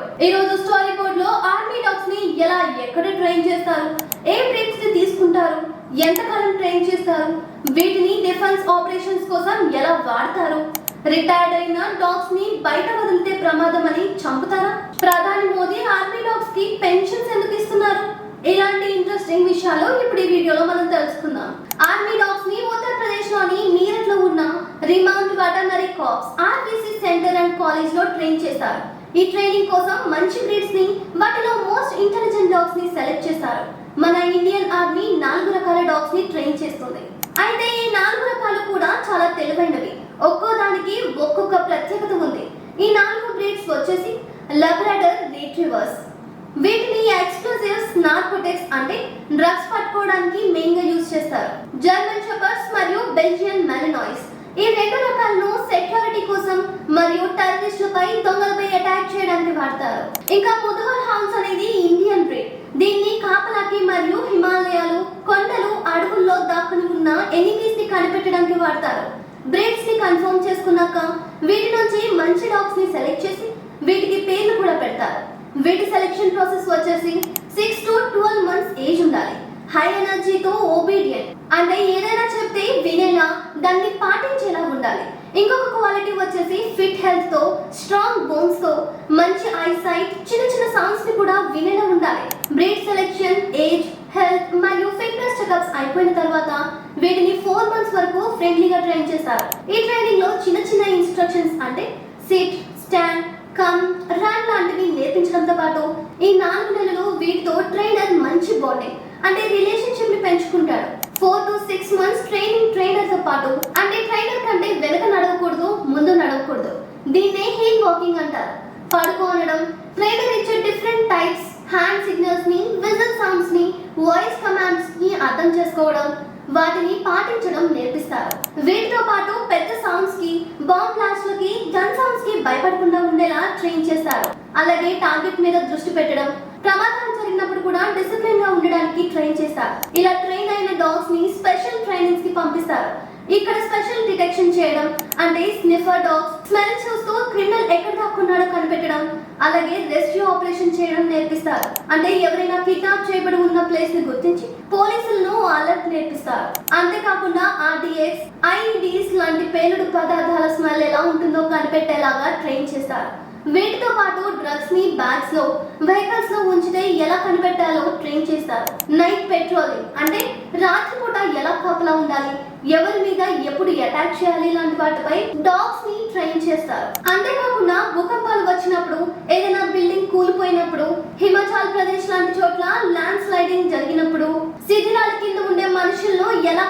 Board ఈ రోజు story బోర్డ్లో ఆర్మీ డాగ్స్ని ఎలా ఎక్కడ ట్రైన్ చేస్తారు? ఏ బ్రీడ్స్ని తీసుకుంటారు? ఎంతకాలం ట్రైన్ చేస్తారు? వీటిని డిఫెన్స్ ఆపరేషన్స్ కోసం ఎలా వాడతారు? రిటైర్డ్ అయిన డాగ్స్ని బయట వదిలితే ప్రమాదం అని చంపుతారా? ప్రధాని మోదీ ఆర్మీ డాగ్స్కి పెన్షన్స్ ఎందుకు ఇస్తున్నారు? ఇలాంటి ఇంట్రెస్టింగ్ విషయాలు ఇప్పుడు ఈ వీడియోలో మనం తెలుసుకుందాం. ఆర్మీ డాగ్స్ని ఉత్తరప్రదేశ్లోని మీరట్లో ఉన్న remount veterinary corps RBC centre and కాలేజ్లో ట్రైన్ చేస్తారు. ఈ ట్రైనింగ్ కోసం మంచి బ్రీడ్స్ని వాటిలో మోస్ట్ ఇంటెలిజెంట్ డాగ్స్ని సెలెక్ట్ చేస్తారు. మన ఇండియన్ ఆర్మీ నాలుగు రకాల డాగ్స్ని ట్రైన్ చేస్తుంది. అయితే ఈ నాలుగు రకాలు కూడా చాలా తెలివైనవి. ఒక్కో దానికి ఒక్కొక్క ప్రత్యేకత ఉంది. ఈ నాలుగు బ్రీడ్స్ వచ్చేసి లబ్రాడర్ రిట్రీవర్స్ వీటిని ఎక్స్ప్లోజివ్స్ నార్కోటిక్స్ అంటే డ్రగ్స్ పట్టుకోవడానికి మెయిన్గా యూజ్ చేస్తారు. జర్మన్ షెపర్స్ మరియు బెల్జియన్ మెలనాయిస్ ఈ రెండు రకాలను సెక్యూరిటీ కోసం మరియు టెర్రరిస్టులపై దొంగలపై అటాక్ చేయడానికి వాడతారు. ఇంకా ముదుగల్ హౌన్స్ అనేది ఇండియన్ బ్రీడ్ దీన్ని కాపలాకి మరియు హిమాలయాలు కొండలు అడవుల్లో దాక్కుని ఉన్న ఎనిమీస్ని కనిపెట్టడానికి వాడతారు. బ్రీడ్స్ని కన్ఫర్మ్ చేసుకున్నాక వీటి నుంచి మంచి డాగ్స్ని సెలెక్ట్ చేసి వీటికి పేర్లు కూడా పెడతారు. వీటి సెలెక్షన్ ప్రాసెస్ వచ్చేసి six to twelve months age ఉండాలి. హై ఎనర్జీతో ఓబీడియంట్ అంటే ఏదైనా చెప్తే వినేలా దాన్ని పాటించేలా ఉండాలి. ఇంకొక క్వాలిటీ వచ్చేసి ఫిట్ హెల్త్తో స్ట్రాంగ్ బోన్స్తో మంచి ఐసైట్ చిన్న చిన్న సౌండ్స్ని కూడా వినేలా ఉండాలి. బ్రీడ్ సెలెక్షన్ ఏజ్ హెల్త్ మరియు ఫిట్నెస్ చెకప్స్ అయిపోయిన తర్వాత వీటిని ఫోర్ మంత్స్ వరకు ఫ్రెండ్లీగా ట్రైన్ చేస్తారు. ఈ ట్రైనింగ్లో చిన్న చిన్న ఇన్స్ట్రక్షన్స్ అంటే సిట్ స్టాండ్ కమ్ రన్ లాంటివి నేర్పించడంతో పాటు ఈ నాలుగు నెలలు వీటితో ట్రైనర్ మంచి బాండింగ్ అంటే రిలేషన్షిప్ని పెంచుకుంటాడు. Four to six months training ట్రైనర్తో పాటు. అంటే ట్రైనర్ కంటే వెనక నడవకూడదు ముందు నడవకూడదు. దీన్నే హీల్ వాకింగ్ అంటారు. పడుకోనడం ట్రైనర్ ఇచ్చే డిఫరెంట్ టైప్స్ హ్యాండ్ సిగ్నల్స్ని విజిల్ సౌండ్స్ని వాయిస్ కమాండ్స్ని అర్థం చేసుకోవడం వాటిని పాటించడం నేర్పిస్తారు. వీటితో పాటు పెద్ద సౌండ్స్కి బాంబ్ బ్లాస్ట్లకి గన్ సౌండ్స్కి భయపడకుండా ఉండేలా ట్రైన్ చేస్తారు. అలాగే టార్గెట్ మీద దృష్టి పెట్టడం ప్రమాదం జరిగినప్పుడు కూడా డిసిప్లిన్గా ఉండడానికి ట్రైన్ చేస్తారు. ఇలా ట్రైన్ అయిన డాగ్స్ని స్పెషల్ ట్రైనింగ్స్కి పంపిస్తారు. ఇక్కడ స్పెషల్ డిటెక్షన్ చేయడం అంటే స్నిఫర్ డాగ్స్ స్మెల్ చూస్తూ క్రిమినల్ ఎక్కడ దాక్కున్నాడో కనిపెట్టడం అలాగే రెస్క్యూ ఆపరేషన్ చేయడం నేర్పిస్తారు. అంటే ఎవరైనా కిడ్నాప్ చేయబడి ఉన్న ప్లేస్ని గుర్తించి పోలీసులను అలర్ట్ నేర్పిస్తారు. అంతేకాకుండా ఆర్డిఎక్స్ ఐఈడీస్ లాంటి పేలుడు పదార్థాల స్మెల్ ఎలా ఉంటుందో కనిపెట్టేలాగా ట్రైన్ చేస్తారు. వీటితో పాటు డ్రగ్స్ని బ్యాగ్స్లో వెహికల్స్లో ఉంచితే ఎలా కనిపెట్టాలో ట్రైన్ చేస్తారు. నైట్ పెట్రోలింగ్ అంటే రాత్రిపూట ఎలా కాపలా ఉండాలి? ఎవరి మీద ఎప్పుడు అటాక్ చేయాలి లాంటి వాటిపై డాగ్స్ని ట్రైన్ చేస్తారు. అంతేకాకుండా భూకంపాలు వచ్చినప్పుడు ఏదైనా బిల్డింగ్ కూలిపోయినప్పుడు హిమాచల్ ప్రదేశ్ లాంటి చోట్ల ల్యాండ్ స్లైడింగ్ జరిగినప్పుడు శిథిలాల కింద ఉండే మనుషులను ఎలా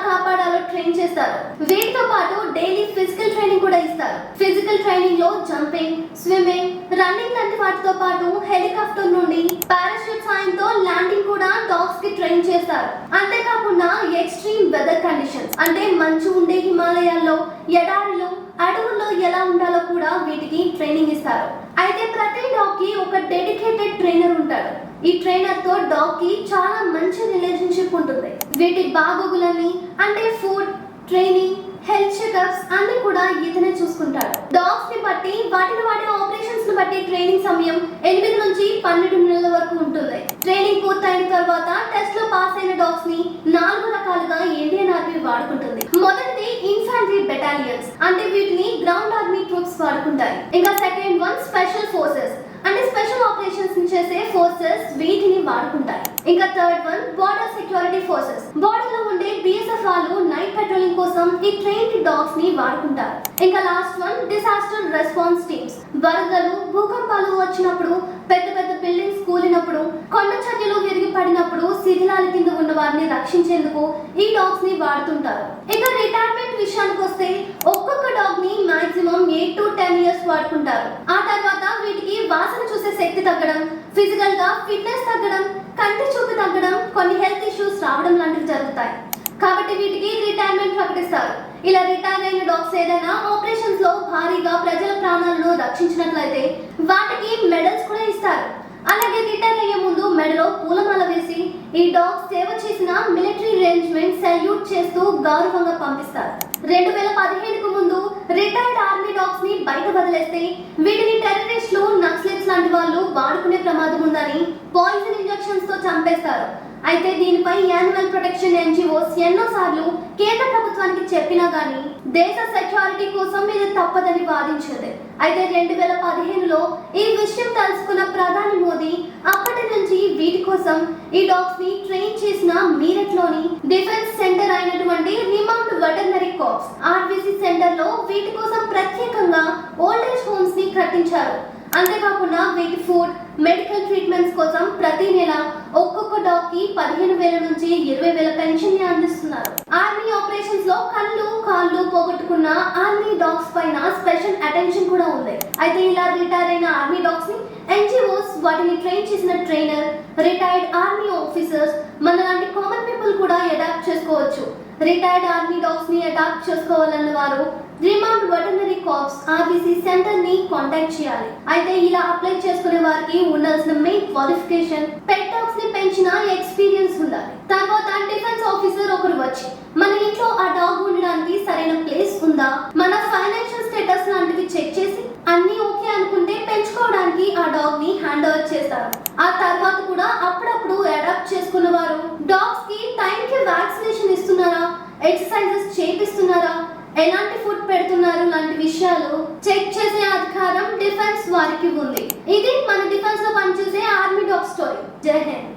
ట్రైన్ చేస్తారు. వీటితో పాటు డైలీ ఫిజికల్ ట్రైనింగ్ కూడా ఇస్తారు. ఫిజికల్ ట్రైనింగ్లో జంపింగ్ స్విమ్మింగ్ రన్నింగ్ లాంటి వాటితో పాటు హెలికాప్టర్ నుండి పారాషూట్ సాయంతో ల్యాండింగ్ కూడా డాగ్స్కి ట్రైన్ చేస్తారు. అంతేకాకుండా ఎక్స్ట్రీమ్ వెదర్ కండిషన్స్ అంటే మంచు ఉండే హిమాలయాల్లో ఎడారిలో అడవుల్లో ఎలా ఉండాలో కూడా వీటికి ట్రైనింగ్ ఇస్తారు. అయితే ప్రతి డాగ్కి ఒక డెడికేటెడ్ ట్రైనర్ ఉంటాడు. ఈ ట్రైనర్తో డాగ్కి చాలా మంచి రిలేషన్షిప్ ఉంటుంది. వీటి బాగోగులని అంటే ఫుడ్ ట్రైనింగ్ హెల్త్ చెకప్స్ అన్ని కూడా ఇతనే చూసుకుంటాడు. డాగ్స్ని బట్టి వాటిని వాడే ఆపరేషన్స్ని బట్టి ట్రైనింగ్ సమయం ఎనిమిది నుంచి పన్నెండు నెలల వరకు ఉంటుంది. ట్రైనింగ్ పూర్తయిన తర్వాత టెస్ట్లో పాస్ అయిన డాగ్స్ని నాలుగు రకాలుగా ఇండియన్ ఆర్మీ వాడుకుంటుంది. మొదటిది ఇన్ఫాంట్రీ బెటాలియన్స్ అంటే వీటిని గ్రౌండ్ ఆర్మీ ట్రూప్స్ వాడుకుంటాయి. ఇంకా సెకండ్ వన్ స్పెషల్ ఫోర్సెస్ అంటే స్పెషల్ ఆపరేషన్స్ చేసే ఫోర్సెస్ వీటిని వాడుకుంటాయి. ఇంకా third one border security forces బార్డర్లో ఉండే బిఎస్ఎఫ్ వాళ్ళు నైట్ పెట్రోలింగ్ కోసం ఈ ట్రైన్డ్ డాగ్స్ని వాడుకుంటారు. ఇంకా last one disaster response teams వరదలు భూకంపాలు వచ్చినప్పుడు పెద్ద పెద్ద బిల్డింగ్స్ కూలినప్పుడు కొండ చర్యలు విరిగి పడినప్పుడు శిథిలాల కింద ఉన్న వారిని రక్షించేందుకు ఈ డాగ్స్ని వాడుతుంటారు. ఇక రిటైర్మెంట్ విషయానికి వస్తే ఒక్కొక్క డాగ్ని maximum eight to ten years వాడుకుంటారు. ఆ తర్వాత వీటికి వాసన చూసే శక్తి తగ్గడం ఫిజికల్గా ఫిట్నెస్ తగ్గడం కంటి చూపు తగ్గడం కొన్ని హెల్త్ ఇష్యూస్ రావడం లాంటివి జరుగుతాయి. కాబట్టి వీటికి రిటైర్మెంట్ ప్రకటిస్తారు. ఇలా రిటైర్ అయిన డాగ్స్ ఏదైనా ఆపరేషన్స్లో భారీగా ప్రజల ప్రాణాలను రక్షించినట్లయితే వాటికి మెడల్స్ కూడా ఇస్తారు. అలాగే రిటైర్ అయ్యే మెడలో పూలమాల వేసి ఈ డాగ్ సేవ చేసిన మిలిటరీ రేంజ్మెంట్ సెల్యూట్ చేస్తూ గౌరవంగా పంపిస్తారు. రెండు వేల పదిహేనుకు ముందు రిటైర్డ్ ఆర్మీ డాగ్స్ని బయట వదిలేస్తే వీటిని టెర్రరిస్టులు నక్సలెట్స్ లాంటి వాళ్ళు వాడుకునే ప్రమాదం ఉందని పాయిజన్ ఇంజెక్షన్స్తో చంపేస్తారు. అయితే దీనిపై యానిమల్ ప్రొటెక్షన్ ఎన్జిఓస్ ఎన్నో సార్లు కేంద్ర ప్రభుత్వానికి చెప్పినా గానీ దేశ సెక్యూరిటీ కోసం ఇది తప్పదని వాదించింది. అయితే రెండు వేల పదిహేనులో ఈ విషయం తెలుసుకున్న ప్రధాని మోదీ అప్పటి నుంచి వీటి కోసం ఈ డాగ్స్ని ట్రైన్ చేసిన మీరట్లోని డిఫెన్స్ సెంటర్ అయినటువంటి రిమౌండ్ వెటర్నరీ కాప్స్ ఆర్బీసీ సెంటర్లో వీటి కోసం ప్రత్యేకంగా ఓల్డ్ ఏజ్ హోమ్స్ని కట్టించారు. అంతేకాకుండా వీటి ఫుడ్ మెడికల్ ట్రీట్మెంట్స్ కోసం ప్రతి నెల ఒక్కొక్క డాగ్కి పదిహేను వేల నుంచి ఇరవై వేల పెన్షన్ని అందిస్తున్నారు. ఆర్మీ ఆపరేషన్స్లో కళ్ళు కాళ్ళు పోగొట్టుకున్న ఆర్మీ డాగ్స్ పైన స్పెషల్ అటెన్షన్ కూడా ఉంది. అయితే ఇలా రిటైర్ అయిన ఆర్మీ డాగ్స్ని ఎన్జిఓస్ వాటిని ట్రైన్ చేసిన ట్రైనర్ రిటైర్డ్ ఆర్మీ ఆఫీసర్స్ మన లాంటి కామన్ పీపుల్ కూడా అడాప్ట్ చేసుకోవచ్చు. రిటైర్డ్ ఆర్మీ డాగ్స్ని అడాప్ట్ చేసుకోవాలన్న వారు రిమాండ్ వెటర్నరీ జాబ్స్ ఆర్బీసీ సెంటర్ని కాంటాక్ట్ చేయాలి. అయితే ఇలా అప్లై చేసుకునే వారికి ఉండాల్సిన మెయిన్ క్వాలిఫికేషన్ పెట్టాక్స్ని పెంచిన ఎక్స్పీరియన్స్ ఉండాలి. తర్వాత డిఫెన్స్ ఆఫీసర్ ఒకరు వచ్చి మన ఇంట్లో ఆ డాగ్ ఉండడానికి సరైన ప్లేస్ ఉందా? మన ఫైనాన్షియల్ స్టేటస్ లాంటివి చెక్ చేసి అన్ని ఓకే అనుకుంటే పెంచుకోవడానికి ఆ డాగ్ని హ్యాండ్ ఓవర్ చేస్తారు? ఆ తర్వాత కూడా అప్పుడప్పుడు అడాప్ట్ చేసుకున్న వారు డాగ్స్కి టైం కి వ్యాక్సినేషన్ ఇస్తున్నారా? ఎక్సర్సైజెస్ చేపిస్తున్నారా? ఎలాంటి ఫుడ్ పెడుతున్నారు లాంటి విషయాలు చెక్ చేసే అధికారం డిఫెన్స్ వారికి ఉంది. ఇది మన డిఫెన్స్లో పనిచేసే ఆర్మీ డాగ్ స్టోరీ. జై హింద్.